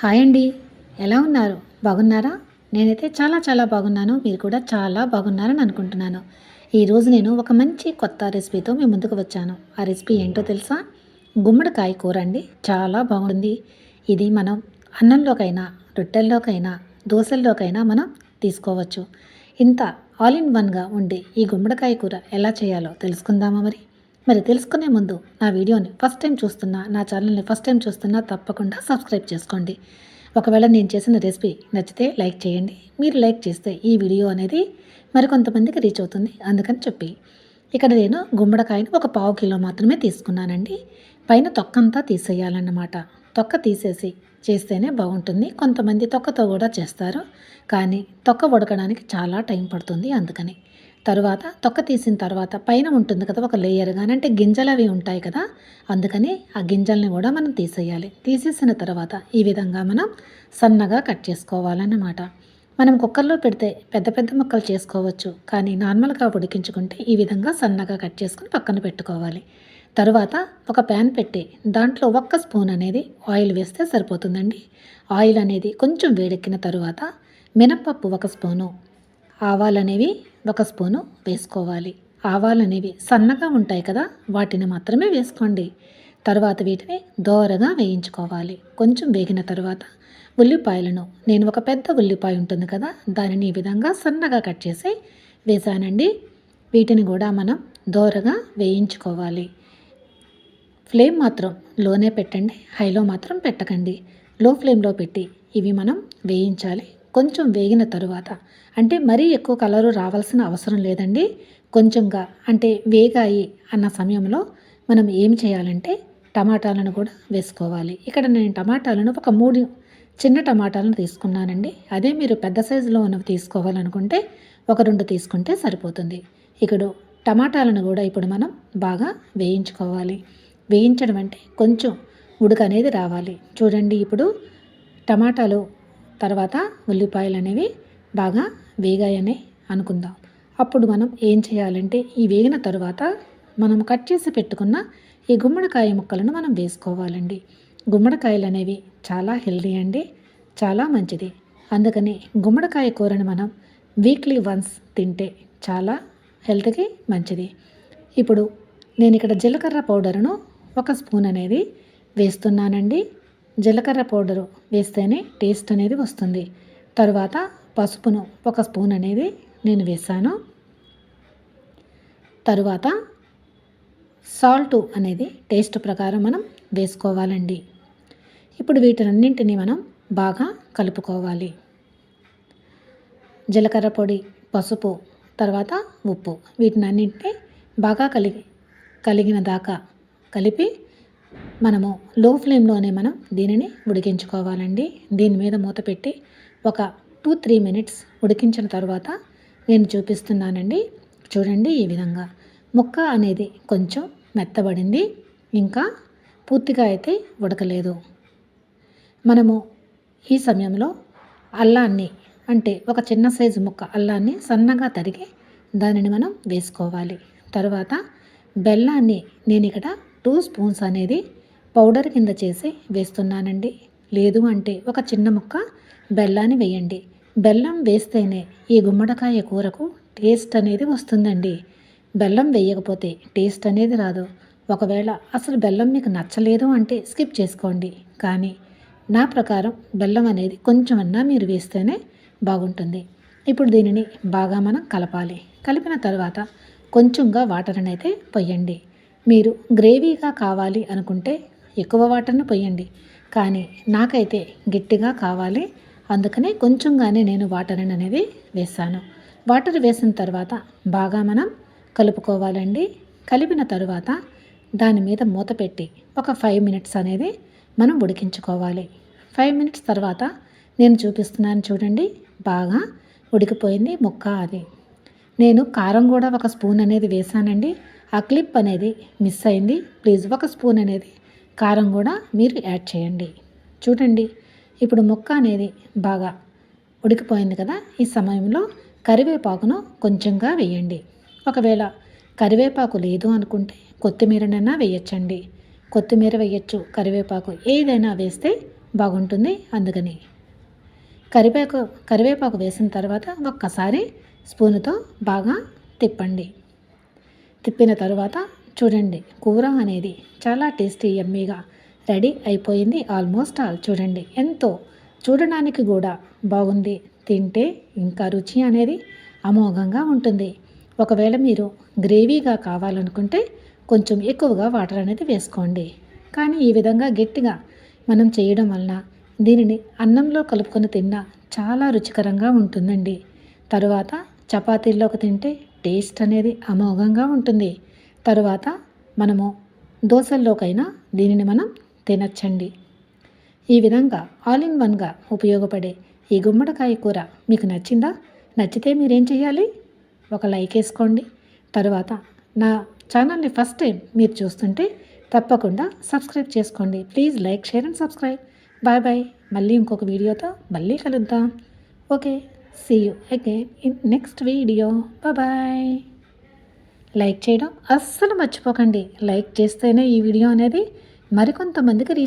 Hi అండి. ఎలా ఉన్నారు? బాగున్నారా? నేనైతే చాలా చాలా బాగున్నాను. మీరు కూడా చాలా బాగున్నారని అనుకుంటున్నాను. ఈరోజు నేను ఒక మంచి కొత్త రెసిపీతో మీ ముందుకు వచ్చాను. ఆ రెసిపీ ఏంటో తెలుసా? గుమ్మడికాయ కూర అండి. చాలా బాగుంది. ఇది మనం అన్నంలోకైనా రొట్టెల్లోకైనా దోశల్లోకైనా మనం తీసుకోవచ్చు. ఇంత ఆల్ ఇన్ వన్గా ఉండే ఈ గుమ్మడికాయ కూర ఎలా చేయాలో తెలుసుకుందామా మరి? మరి తెలుసుకునే ముందు నా వీడియోని ఫస్ట్ టైం చూస్తున్నా నా ఛానల్ని ఫస్ట్ టైం చూస్తున్నా తప్పకుండా సబ్స్క్రైబ్ చేసుకోండి. ఒకవేళ నేను చేసిన రెసిపీ నచ్చితే లైక్ చేయండి. మీరు లైక్ చేస్తే ఈ వీడియో అనేది మరికొంతమందికి రీచ్ అవుతుంది అందుకని చెప్పి. ఇక్కడ నేను గుమ్మడికాయను ఒక పావు కిలో మాత్రమే తీసుకున్నానండి. పైన తొక్కంతా తీసేయాలన్నమాట. తొక్క తీసేసి చేస్తేనే బాగుంటుంది. కొంతమంది తొక్కతో కూడా చేస్తారు. కానీ తొక్క ఉడకడానికి చాలా టైం పడుతుంది అందుకని. తరువాత తొక్క తీసిన తర్వాత పైన ఉంటుంది కదా ఒక లేయర్ కానీ అంటే గింజలు అవి ఉంటాయి కదా అందుకని ఆ గింజల్ని కూడా మనం తీసేయాలి. తీసేసిన తర్వాత ఈ విధంగా మనం సన్నగా కట్ చేసుకోవాలన్నమాట. మనం కుక్కర్లో పెడితే పెద్ద పెద్ద ముక్కలు చేసుకోవచ్చు కానీ నార్మల్గా ఉడికించుకుంటే ఈ విధంగా సన్నగా కట్ చేసుకుని పక్కన పెట్టుకోవాలి. తరువాత ఒక ప్యాన్ పెట్టి దాంట్లో ఒక్క స్పూన్ అనేది ఆయిల్ వేస్తే సరిపోతుందండి. ఆయిల్ అనేది కొంచెం వేడెక్కిన తరువాత మినప్పప్పు ఒక స్పూను ఆవాలు అనేవి ఒక స్పూను వేసుకోవాలి. ఆవాలు అనేవి సన్నగా ఉంటాయి కదా వాటిని మాత్రమే వేసుకోండి. తర్వాత వీటిని దోరగా వేయించుకోవాలి. కొంచెం వేగిన తర్వాత ఉల్లిపాయలను నేను ఒక పెద్ద ఉల్లిపాయ ఉంటుంది కదా దానిని ఈ విధంగా సన్నగా కట్ చేసి వేసానండి. వీటిని కూడా మనం దోరగా వేయించుకోవాలి. ఫ్లేమ్ మాత్రం లోనే పెట్టండి హైలో మాత్రం పెట్టకండి. లో ఫ్లేమ్లో పెట్టి ఇవి మనం వేయించాలి. కొంచెం వేగిన తరువాత. అంటే మరీ ఎక్కువ కలరు రావాల్సిన అవసరం లేదండి. కొంచెంగా అంటే వేగాయి అన్న సమయంలో మనం ఏం చేయాలంటే టమాటాలను కూడా వేసుకోవాలి. ఇక్కడ నేను టమాటాలను ఒక మూడు చిన్న టమాటాలను తీసుకున్నానండి. అదే మీరు పెద్ద సైజులో ఉన్నవి తీసుకోవాలనుకుంటే ఒక రెండు తీసుకుంటే సరిపోతుంది. ఇక్కడ టమాటాలను కూడా ఇప్పుడు మనం బాగా వేయించుకోవాలి. వేయించడం అంటే కొంచెం ఉడక అనేది రావాలి. చూడండి ఇప్పుడు టమాటాలు తర్వాత ఉల్లిపాయలు అనేవి బాగా వేగాయని అనుకుందాం. అప్పుడు మనం ఏం చేయాలంటే ఈ వేగిన తరువాత మనం కట్ చేసి పెట్టుకున్న ఈ గుమ్మడికాయ ముక్కలను మనం వేసుకోవాలండి. గుమ్మడికాయలు అనేవి చాలా హెల్దీ అండి చాలా మంచిది. అందుకని గుమ్మడికాయ కూరని మనం వీక్లీ వన్స్ తింటే చాలా హెల్త్కి మంచిది. ఇప్పుడు నేను ఇక్కడ జీలకర్ర పౌడర్ను ఒక స్పూన్ అనేది వేస్తున్నానండి. జీలకర్ర పౌడరు వేస్తేనే టేస్ట్ అనేది వస్తుంది. తరువాత పసుపును ఒక స్పూన్ అనేది నేను వేసాను తరువాత సాల్ట్ అనేది టేస్ట్ ప్రకారం మనం వేసుకోవాలండి. ఇప్పుడు వీటినన్నింటినీ మనం బాగా కలుపుకోవాలి. జీలకర్ర పొడి పసుపు తర్వాత ఉప్పు వీటినన్నింటినీ బాగా కలిగి కలిగిన దాకా కలిపి మనము లో ఫ్లేమ్లోనే మనం దీనిని ఉడికించుకోవాలండి. దీని మీద మూత పెట్టి ఒక టూ త్రీ మినిట్స్ ఉడికించిన తర్వాత నేను చూపిస్తున్నానండి. చూడండి ఈ విధంగా. ముక్క అనేది కొంచెం మెత్తబడింది. ఇంకా పూర్తిగా అయితే ఉడకలేదు. మనము ఈ సమయంలో అల్లాన్ని అంటే ఒక చిన్న సైజు ముక్క అల్లాన్ని సన్నగా తరిగి దానిని మనం వేసుకోవాలి. తర్వాత బెల్లాన్ని నేను ఇక్కడ టూ స్పూన్స్ అనేది పౌడర్ కింద చేసి వేస్తున్నానండి. లేదు అంటే ఒక చిన్న ముక్క బెల్లాన్ని వేయండి. బెల్లం వేస్తేనే ఈ గుమ్మడికాయ కూరకు టేస్ట్ అనేది వస్తుందండి. బెల్లం వేయకపోతే టేస్ట్ అనేది రాదు. ఒకవేళ అసలు బెల్లం మీకు నచ్చలేదు అంటే స్కిప్ చేసుకోండి. కానీ నా ప్రకారం బెల్లం అనేది కొంచెమన్నా మీరు వేస్తేనే బాగుంటుంది. ఇప్పుడు దీనిని బాగా మనం కలపాలి. కలిపిన తర్వాత కొంచెంగా వాటర్ అయితే పొయ్యండి మీరు గ్రేవీగా కావాలి అనుకుంటే ఎక్కువ వాటర్ను పొయ్యండి కానీ నాకైతే గట్టిగా కావాలి. అందుకనే కొంచెంగానే నేను వాటర్ అనేది వేసాను వాటర్ వేసిన తర్వాత బాగా మనం కలుపుకోవాలండి. కలిపిన తరువాత దాని మీద మూత పెట్టి ఒక ఫైవ్ మినిట్స్ అనేది మనం ఉడికించుకోవాలి. ఫైవ్ మినిట్స్ తర్వాత నేను చూపిస్తున్నాను చూడండి. బాగా ఉడికిపోయింది ముక్క అది. నేను కారం కూడా ఒక స్పూన్ అనేది వేసానండి ఆ క్లిప్ అనేది మిస్ అయింది. ప్లీజ్ ఒక స్పూన్ అనేది కారం కూడా మీరు యాడ్ చేయండి. చూడండి ఇప్పుడు ముక్క అనేది బాగా ఉడికిపోయింది కదా ఈ సమయంలో కరివేపాకును కొంచెంగా వేయండి. ఒకవేళ కరివేపాకు లేదు అనుకుంటే కొత్తిమీరనైనా వేయచ్చండి. కొత్తిమీర వేయచ్చు కరివేపాకు ఏదైనా వేస్తే బాగుంటుంది అందుకని. కరివేపాకు కరివేపాకు వేసిన తర్వాత ఒక్కసారి స్పూనుతో బాగా తిప్పండి. తిప్పిన తర్వాత చూడండి. కూర అనేది చాలా టేస్టీ ఎమ్మీగా రెడీ అయిపోయింది ఆల్మోస్ట్ ఆల్. చూడండి. ఎంతో చూడడానికి కూడా బాగుంది. తింటే ఇంకా రుచి అనేది అమోఘంగా ఉంటుంది. ఒకవేళ మీరు గ్రేవీగా కావాలనుకుంటే కొంచెం ఎక్కువగా వాటర్ అనేది వేసుకోండి. కానీ ఈ విధంగా గట్టిగా మనం చేయడం వలన దీనిని అన్నంలో కలుపుకొని తిన్నా చాలా రుచికరంగా ఉంటుందండి. తరువాత చపాతీల్లోకి తింటే టేస్ట్ అనేది అమోఘంగా ఉంటుంది. తరువాత మనము దోశల్లోకైనా దీనిని మనం తినచ్చండి. ఈ విధంగా ఆల్ ఇన్ వన్గా ఉపయోగపడే ఈ గుమ్మడికాయ కూర మీకు నచ్చిందా? నచ్చితే మీరేం చేయాలి? ఒక లైక్ వేసుకోండి. తర్వాత నా ఛానల్ని ఫస్ట్ టైం మీరు చూస్తుంటే తప్పకుండా సబ్స్క్రైబ్ చేసుకోండి. Please like share and subscribe bye bye మళ్ళీ ఇంకొక వీడియోతో మళ్ళీ కలుద్దాం. Okay see you again in next video bye like చేయడం అస్సలు మర్చిపోకండి. లైక్ చేస్తేనే ఈ వీడియో అనేది మరికొంతమందికి రీచ్